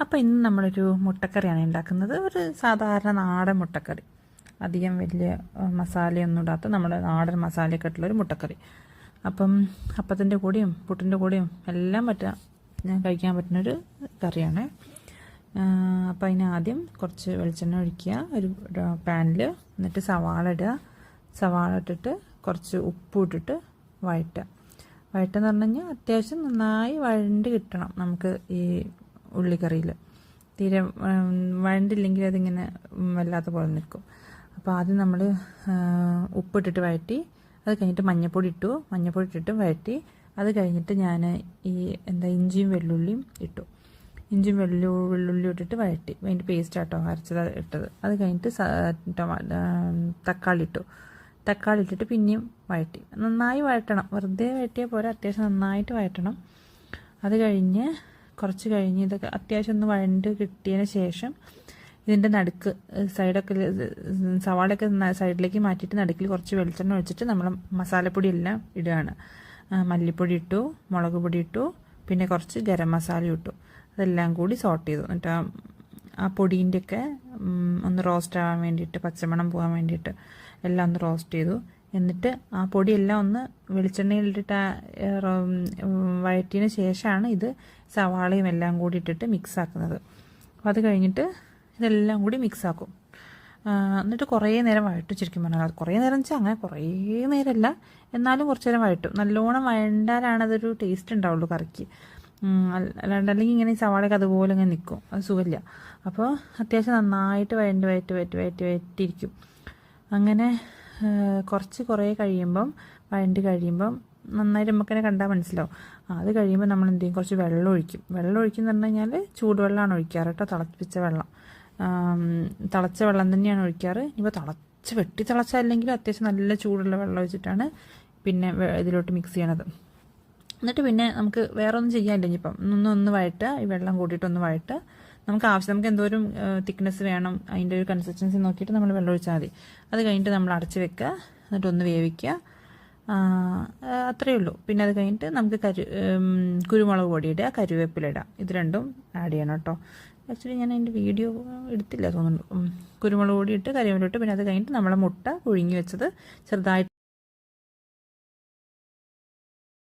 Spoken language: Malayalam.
അപ്പോൾ ഇന്ന് നമ്മളൊരു മുട്ടക്കറിയാണ് ഉണ്ടാക്കുന്നത്. ഒരു സാധാരണ നാടൻ മുട്ടക്കറി. അധികം വലിയ മസാലയൊന്നും ഇടാത്ത നമ്മുടെ നാടൻ മസാലയൊക്കെ ഇട്ടുള്ളൊരു മുട്ടക്കറി. അപ്പം അപ്പത്തിന്റെ കൂടെയും പുട്ടിന്റെ കൂടെയും എല്ലാം പറ്റുക ഞാൻ കഴിക്കാൻ പറ്റുന്നൊരു കറിയാണ്. അപ്പോൾ അതിന് ആദ്യം കുറച്ച് വെളിച്ചെണ്ണ ഒഴിക്കുക. ഒരു പാനിൽ എന്നിട്ട് സവാള ഇടുക. സവാള ഇട്ടിട്ട് കുറച്ച് ഉപ്പ് ഇട്ടിട്ട് വഴറ്റുക. വഴറ്റെന്ന് പറഞ്ഞു കഴിഞ്ഞാൽ അത്യാവശ്യം നന്നായി വഴണ്ട് കിട്ടണം. നമുക്ക് ഈ ഉള്ളിക്കറിയിൽ തീരെ വഴണ്ടില്ലെങ്കിൽ അതിങ്ങനെ വല്ലാത്ത പോലെ നിൽക്കും. അപ്പോൾ ആദ്യം നമ്മൾ ഉപ്പിട്ടിട്ട് വഴറ്റി അത് കഴിഞ്ഞിട്ട് മഞ്ഞൾപ്പൊടി ഇട്ടു. മഞ്ഞൾപ്പൊടി ഇട്ടിട്ട് വഴറ്റി അത് കഴിഞ്ഞിട്ട് ഞാൻ ഈ എന്താ ഇഞ്ചിയും വെള്ളുള്ളിയും ഇട്ടു. ഇഞ്ചിയും വെള്ളു വെള്ളുള്ളി ഇട്ടിട്ട് വഴറ്റി. അതിന്റെ പേസ്റ്റ് ആട്ടോ അരച്ചത് ഇട്ടത്. അത് കഴിഞ്ഞിട്ട് ടൊമാ തക്കാളി ഇട്ടു. തക്കാളി ഇട്ടിട്ട് പിന്നെയും വഴറ്റി. നന്നായി വഴറ്റണം. വെറുതെ വഴറ്റിയാൽ പോരാ. അത്യാവശ്യം നന്നായിട്ട് വഴറ്റണം. അത് കഴിഞ്ഞ് കുറച്ച് കഴിഞ്ഞ് ഇതൊക്കെ അത്യാവശ്യം ഒന്ന് വഴണ്ട് കിട്ടിയതിന് ശേഷം ഇതിന്റെ നടുക്ക് സൈഡൊക്കെ സവാളൊക്കെ സൈഡിലേക്ക് മാറ്റിയിട്ട് നടുക്കിൽ കുറച്ച് വെളിച്ചെണ്ണ ഒഴിച്ചിട്ട് നമ്മൾ മസാലപ്പൊടി എല്ലാം ഇടുകയാണ് മല്ലിപ്പൊടി ഇട്ടു മുളക് പൊടി ഇട്ടു പിന്നെ കുറച്ച് ഗരം മസാല ഇട്ടു. അതെല്ലാം കൂടി സോട്ട് ചെയ്തു. എന്നിട്ട് ആ പൊടീന്റെയൊക്കെ ഒന്ന് റോസ്റ്റ് ആവാൻ വേണ്ടിയിട്ട് പച്ചമണം പോകാൻ വേണ്ടിയിട്ട് എല്ലാം ഒന്ന് റോസ്റ്റ് ചെയ്തു. എന്നിട്ട് ആ പൊടിയെല്ലാം ഒന്ന് വെളിച്ചെണ്ണയിലിട്ടിട്ട് വഴറ്റിയതിന് ശേഷമാണ് ഇത് സവാളയും എല്ലാം കൂടി ഇട്ടിട്ട് മിക്സാക്കുന്നത് അപ്പോൾ അത് കഴിഞ്ഞിട്ട് ഇതെല്ലാം കൂടി മിക്സാക്കും എന്നിട്ട് കുറേ നേരം വഴട്ടും ശരിക്കും പറഞ്ഞാൽ. കുറേ നേരം വെച്ചാൽ അങ്ങനെ കുറേ നേരമല്ല. എന്നാലും കുറച്ച് നേരം വഴട്ടും നല്ലോണം വഴണ്ടാലാണ് അതൊരു ടേസ്റ്റ് ഉണ്ടാവുള്ളൂ കറിക്ക്. അല്ലാണ്ട് അല്ലെങ്കിൽ ഇങ്ങനെ സവാളയൊക്കെ അതുപോലെ ഇങ്ങനെ നിൽക്കും അത് സുഖമില്ല. അപ്പോൾ അത്യാവശ്യം നന്നായിട്ട് വഴണ്ട് വയറ്റ് വയറ്റ് വയറ്റ് വയറ്റിയിരിക്കും അങ്ങനെ കുറച്ച് കുറേ കഴിയുമ്പം വഴണ്ട് കഴിയുമ്പം നന്നായിട്ട് നമുക്കതിനെ കണ്ടാൽ മനസ്സിലാവും. അത് കഴിയുമ്പോൾ നമ്മൾ എന്ത് ചെയ്യും കുറച്ച് വെള്ളം ഒഴിക്കും. വെള്ളം ഒഴിക്കുന്ന പറഞ്ഞു കഴിഞ്ഞാൽ ചൂടുവെള്ളമാണ് ഒഴിക്കാറ് കേട്ടോ തിളപ്പിച്ച വെള്ളം. തിളച്ച വെള്ളം തന്നെയാണ് ഒഴിക്കാറ്. ഇനിയിപ്പോൾ തിളച്ച് വെട്ടി തിളച്ചല്ലെങ്കിലും അത്യാവശ്യം നല്ല ചൂടുള്ള വെള്ളം ഒഴിച്ചിട്ടാണ് പിന്നെ ഇതിലോട്ട് മിക്സ് ചെയ്യണത്. എന്നിട്ട് പിന്നെ നമുക്ക് വേറെ ഒന്നും ചെയ്യാനില്ല. ഇനിയിപ്പം ഒന്ന് ഒന്ന് വഴറ്റുക ഈ വെള്ളം കൂട്ടിയിട്ട് ഒന്ന് വഴറ്റുക. നമുക്ക് ആവശ്യം നമുക്ക് എന്തോരം തിക്നെസ് വേണം അതിന്റെ ഒരു കൺസിസ്റ്റൻസി നോക്കിയിട്ട് നമ്മൾ വെള്ളം ഒഴിച്ചാൽ മതി. അത് കഴിഞ്ഞിട്ട് നമ്മൾ അടച്ച് വെക്കുക എന്നിട്ട് ഒന്ന് വേവിക്കുക. അത്രയേ ഉള്ളൂ. പിന്നെ അത് കഴിഞ്ഞിട്ട് നമുക്ക് കരു കുരുമുളക് പൊടി ഇടുക കരുവേപ്പില ഇത് രണ്ടും ആഡ് ചെയ്യണം കേട്ടോ. ആക്ച്വലി ഞാൻ അതിന്റെ വീഡിയോ എടുത്തില്ല തോന്നുന്നു. കുരുമുളക് പൊടി ഇട്ട് കരുവേപ്പിലിട്ട് പിന്നെ അത് കഴിഞ്ഞിട്ട് നമ്മളെ മുട്ട പുഴുങ്ങി വെച്ചത് ചെറുതായിട്ട്